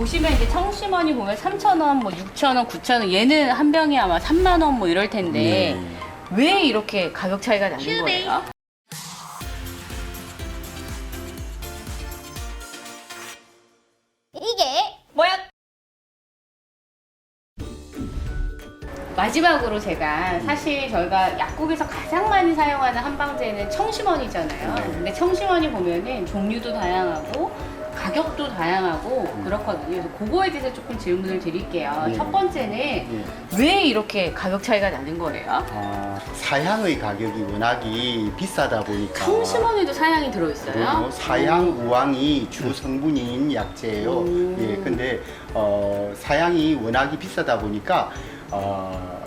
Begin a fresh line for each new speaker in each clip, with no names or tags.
보시면 이제 청심원이 보면 3,000원, 뭐 6,000원, 9,000원 얘는 한 병에 아마 3만 원 뭐 이럴 텐데
네.
왜 이렇게 가격 차이가 나는 거예요?
이게 뭐야?
마지막으로 제가 사실 저희가 약국에서 가장 많이 사용하는 한방제는 청심원이잖아요.
네.
근데 청심원이 보면은 종류도 다양하고 가격도 다양하고 그렇거든요. 그래서 그거에 대해서 조금 질문을 드릴게요.
네.
첫 번째는
예.
왜 이렇게 가격 차이가 나는 거예요?
아, 사양의 가격이 워낙이 비싸다 보니까
청심원에도 사양이 들어있어요?
그리고 사양 우황이 주 성분인 약재예요.
음.
예, 근데 어, 사양이 워낙이 비싸다 보니까 어,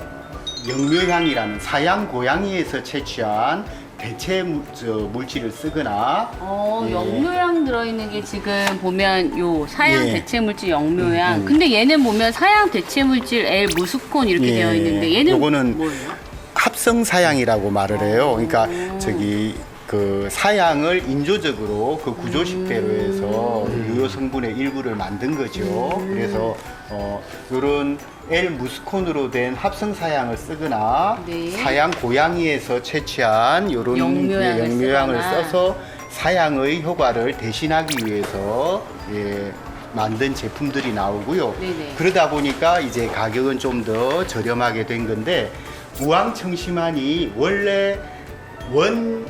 영묘향이라는 사양 고양이에서 채취한 대체 물, 저, 물질을 쓰거나
어,
예.
영묘향 들어있는 게 지금 보면 요 사양
예.
대체 물질 영묘향.
음, 음.
근데 얘는 보면 사양 대체 물질 L 무스콘 이렇게
예.
되어 있는데 얘는
요거는
뭐예요?
합성 사양이라고 말을 해요. 그러니까
음.
저기 그 사양을 인조적으로 그 구조식대로 해서 유효 성분의 일부를 만든 거죠.
음.
그래서 어 요런 L 무스콘으로 된 합성 사양을 쓰거나
네.
사양 고양이에서 채취한 요런
영묘향을
예,
쓰거나.
써서 사양의 효과를 대신하기 위해서 예, 만든 제품들이 나오고요.
네네.
그러다 보니까 이제 가격은 좀 더 저렴하게 된 건데 우황청심환이 원래 원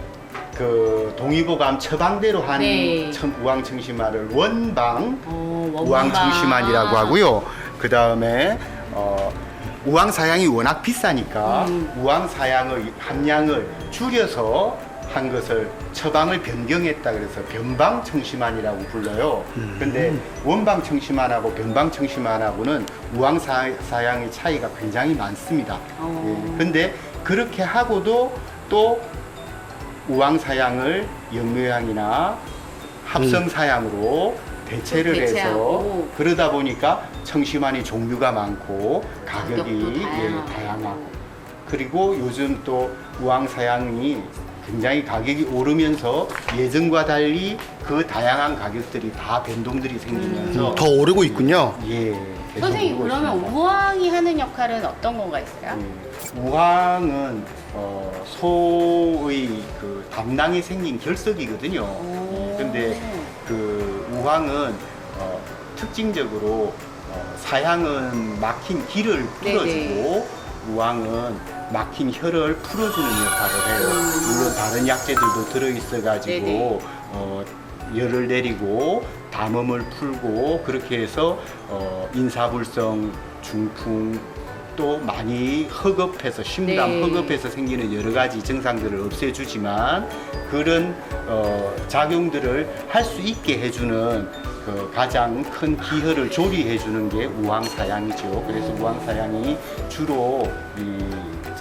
그 동의보감 처방대로 한
네.
청- 우황청심환을 원방
어, 원방.
우황청심환이라고 하고요. 그 다음에 어, 우황사양이 워낙 비싸니까
음.
우황사양의 함량을 줄여서 한 것을 처방을 변경했다 그래서 변방청심환이라고 불러요. 근데 원방청심환하고 변방청심환하고는 우황사양의 차이가 굉장히 많습니다.
어.
예. 근데 그렇게 하고도 또 우황사양을 영묘향이나 합성사양으로 대체를 해서
대체하고.
그러다 보니까 청심환이 종류가 많고 가격이
가격도 다양하고.
예, 다양하고 그리고 요즘 또 우황사양이 굉장히 가격이 오르면서 예전과 달리 그 다양한 가격들이 다 변동들이 생기면서
더 오르고 있군요.
예 계속
음. 선생님
오르고
그러면
있습니다.
우황이 하는 역할은 어떤 거가 있어요?
예. 우황은 어, 소의 그 담낭에 생긴 결석이거든요.
오.
근데 그 우황은 어, 특징적으로 어, 사향은 막힌 길을
네네.
풀어주고 우황은 막힌 혈을 풀어주는 역할을 해요. 물론 다른 약재들도 들어있어가지고
음. 네네.
어, 열을 내리고 담음을 풀고 그렇게 해서 어, 인사불성, 중풍 또 많이 허겁해서 심담
네.
허겁해서 생기는 여러 가지 증상들을 없애주지만 그런 어, 작용들을 할 수 있게 해주는 그 가장 큰 기혈을 조리해주는 게 우황사양이죠. 그래서 우황사양이 주로 이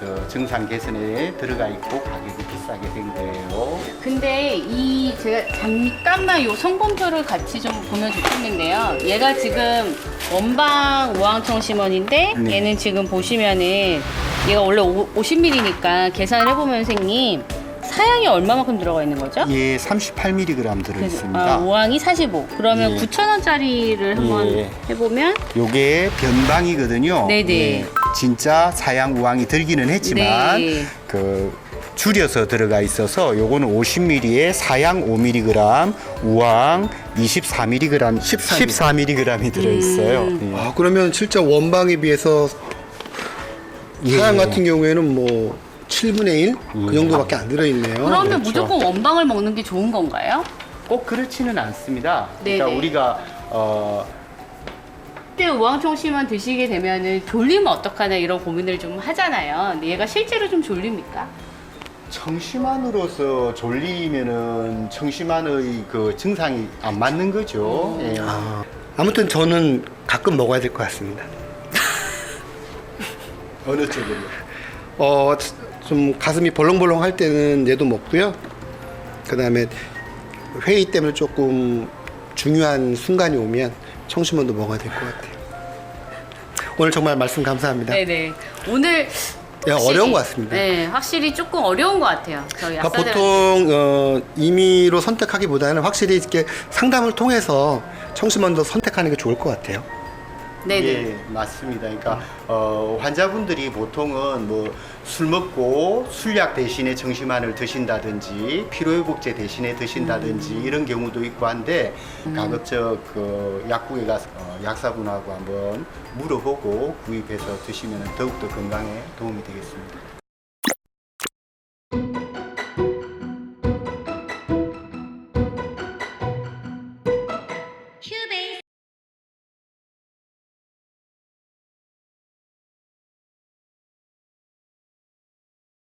저 증상 개선에 들어가 있고 가격이 비싸게 된 거예요.
근데 이 제가 잠깐만 요 성분표를 같이 좀 보면 좋겠는데요. 얘가 지금 원방 우황청 심원인데
네.
얘는 지금 보시면은 얘가 원래 50ml니까 계산을 해보면 선생님 사양이 얼마만큼 들어가 있는 거죠?
예, 38mg 들어 있습니다.
아, 우황이 45. 그러면
예.
9,000원짜리를 한번
예.
해보면
요게 변방이거든요.
네네.
예, 진짜 사양 우황이 들기는 했지만
네.
그 줄여서 들어가 있어서 요거는 50ml에 사양 5mg, 우황 24mg, 14mg이 들어 있어요.
음.
아, 그러면 실제 원방에 비해서
예.
사양 같은 경우에는 뭐 7분의 1? 그 정도밖에 안 들어있네요.
그러면
그렇죠.
무조건 원방을 먹는 게 좋은 건가요?
꼭 그렇지는 않습니다. 그러니까
네네.
우리가
어그 때 우황청심원 드시게 되면은 졸리면 어떡하나 이런 고민을 좀 하잖아요. 근데 얘가 실제로 좀 졸립니까?
청심환으로서 졸리면은 청심환의 그 증상이 안 맞는 거죠. 예.
아, 아무튼 저는 가끔 먹어야 될 것 같습니다.
어느 쪽으로?
어, 좀 가슴이 벌렁벌렁 할 때는 얘도 먹고요. 그 다음에 회의 때문에 조금 중요한 순간이 오면 청심원도 먹어야 될 것 같아요. 오늘 정말 말씀 감사합니다.
네네. 오늘
예,
확실히,
어려운 것 같습니다.
네, 확실히 조금 어려운 것 같아요. 저희
그러니까
약사들
보통 어, 임의로 선택하기보다는 확실히 이렇게 상담을 통해서 청심원도 선택하는 게 좋을 것 같아요.
네네.
예, 맞습니다. 그러니까 어, 환자분들이 보통은 뭐 술 먹고 술약 대신에 정심환을 드신다든지 피로회복제 대신에 드신다든지
음.
이런 경우도 있고 한데 가급적 그 약국에 가서 어, 약사분하고 한번 물어보고 구입해서 드시면 더욱더 건강에 도움이 되겠습니다.